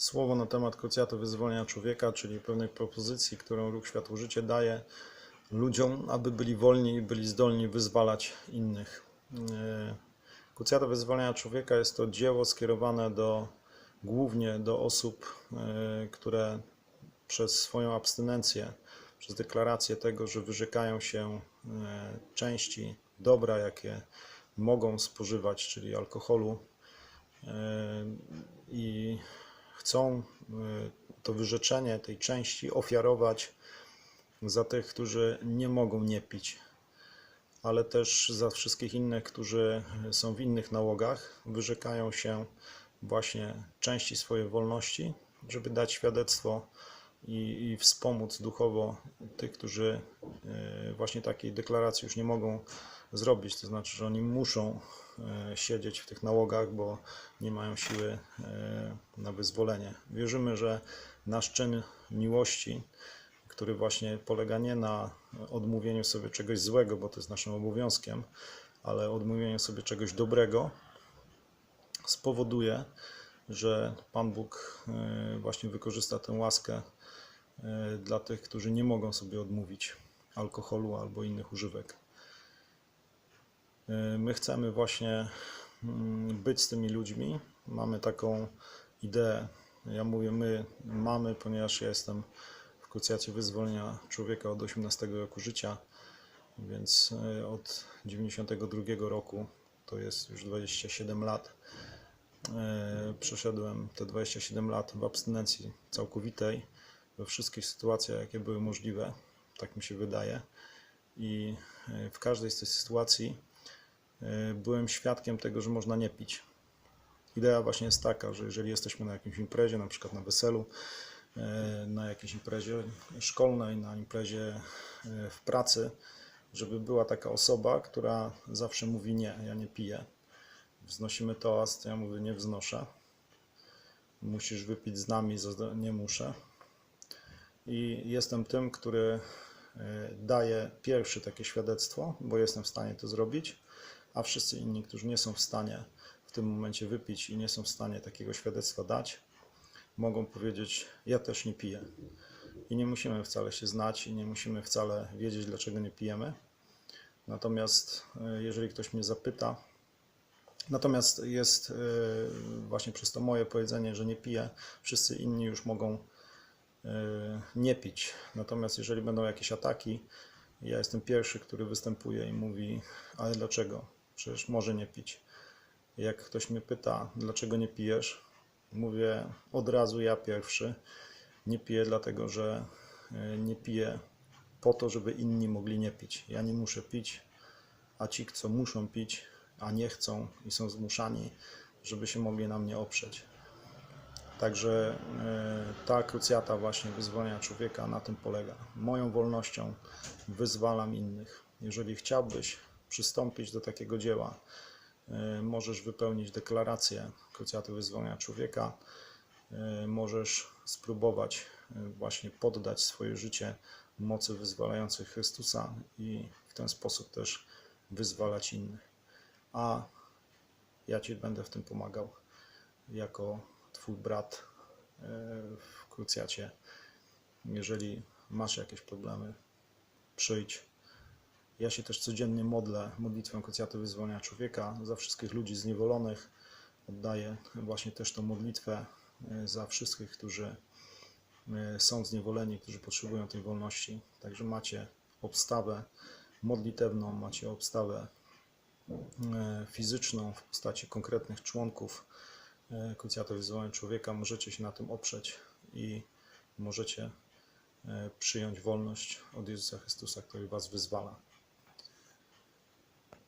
Słowo na temat krucjatu wyzwolenia człowieka, czyli pewnej propozycji, którą Ruch Światło Życie daje ludziom, aby byli wolni i byli zdolni wyzwalać innych. E, Krucjata wyzwolenia człowieka jest to dzieło skierowane do, głównie do osób, e, które przez swoją abstynencję, przez deklarację tego, że wyrzekają się e, części dobra, jakie mogą spożywać, czyli alkoholu, i chcą e, to wyrzeczenie tej części ofiarować za tych, którzy nie mogą nie pić, ale też za wszystkich innych, którzy są w innych nałogach, wyrzekają się właśnie części swojej wolności, żeby dać świadectwo i, i wspomóc duchowo tych, którzy e, właśnie takiej deklaracji już nie mogą zrobić. To znaczy, że oni muszą e, siedzieć w tych nałogach, bo nie mają siły e, na wyzwolenie. Wierzymy, że nasz czyn miłości, który właśnie polega nie na odmówieniu sobie czegoś złego, bo to jest naszym obowiązkiem, ale odmówieniu sobie czegoś dobrego, spowoduje, że Pan Bóg e, właśnie wykorzysta tę łaskę dla tych, którzy nie mogą sobie odmówić alkoholu albo innych używek. E, My chcemy właśnie mm, być z tymi ludźmi. Mamy taką ideę. Ja mówię my mamy, ponieważ ja jestem w krucjacie wyzwolenia człowieka od 18 roku życia, więc e, od 92 roku to jest już 27 lat. E, Przeszedłem te 27 lat w abstynencji całkowitej we wszystkich sytuacjach, jakie były możliwe, tak mi się wydaje. I e, w każdej z tych sytuacji e, byłem świadkiem tego, że można nie pić. Idea właśnie jest taka, że jeżeli jesteśmy na jakimś imprezie, na przykład na weselu, e, na jakiejś imprezie szkolnej, na imprezie w pracy, żeby była taka osoba, która zawsze mówi nie, ja nie piję. Wznosimy toast, ja mówię nie wznoszę. Musisz wypić z nami, nie muszę. I jestem tym, który e, daje pierwszy takie świadectwo, bo jestem w stanie to zrobić, a wszyscy inni, którzy nie są w stanie w tym momencie wypić i nie są w stanie takiego świadectwa dać, mogą powiedzieć: Ja też nie piję. I nie musimy wcale się znać i nie musimy wcale wiedzieć, dlaczego nie pijemy. Natomiast e, jeżeli ktoś mnie zapyta, natomiast jest e, właśnie przez to moje powiedzenie, że nie piję, wszyscy inni już mogą nie pić. Natomiast jeżeli będą jakieś ataki, ja jestem pierwszy, który występuje i mówi: Ale dlaczego? Przecież może nie pić. Jak ktoś mnie pyta, dlaczego nie pijesz, mówię od razu ja pierwszy. Nie piję dlatego, że e, nie piję po to, żeby inni mogli nie pić. Ja nie muszę pić, a ci, co muszą pić, a nie chcą i są zmuszani, żeby się mogli na mnie oprzeć. Także e, ta krucjata właśnie wyzwolenia człowieka na tym polega. Moją wolnością wyzwalam innych. Jeżeli chciałbyś przystąpić do takiego dzieła, e, możesz wypełnić deklarację krucjaty wyzwolenia człowieka, e, możesz spróbować właśnie poddać swoje życie mocy wyzwalającej Chrystusa i w ten sposób też wyzwalać innych. A ja Ci będę w tym pomagał jako Twój brat e, w krucjacie. Jeżeli masz jakieś problemy, przyjdź. Ja się też codziennie modlę modlitwę krucjaty wyzwolenia człowieka za wszystkich ludzi zniewolonych. Oddaję właśnie też tą modlitwę e, za wszystkich, którzy e, są zniewoleni, którzy potrzebują tej wolności. Także macie obstawę modlitewną, macie obstawę fizyczną w postaci konkretnych członków e, krucjaty wyzwolenia człowieka. Możecie się na tym oprzeć i możecie e, przyjąć wolność od Jezusa Chrystusa, który was wyzwala.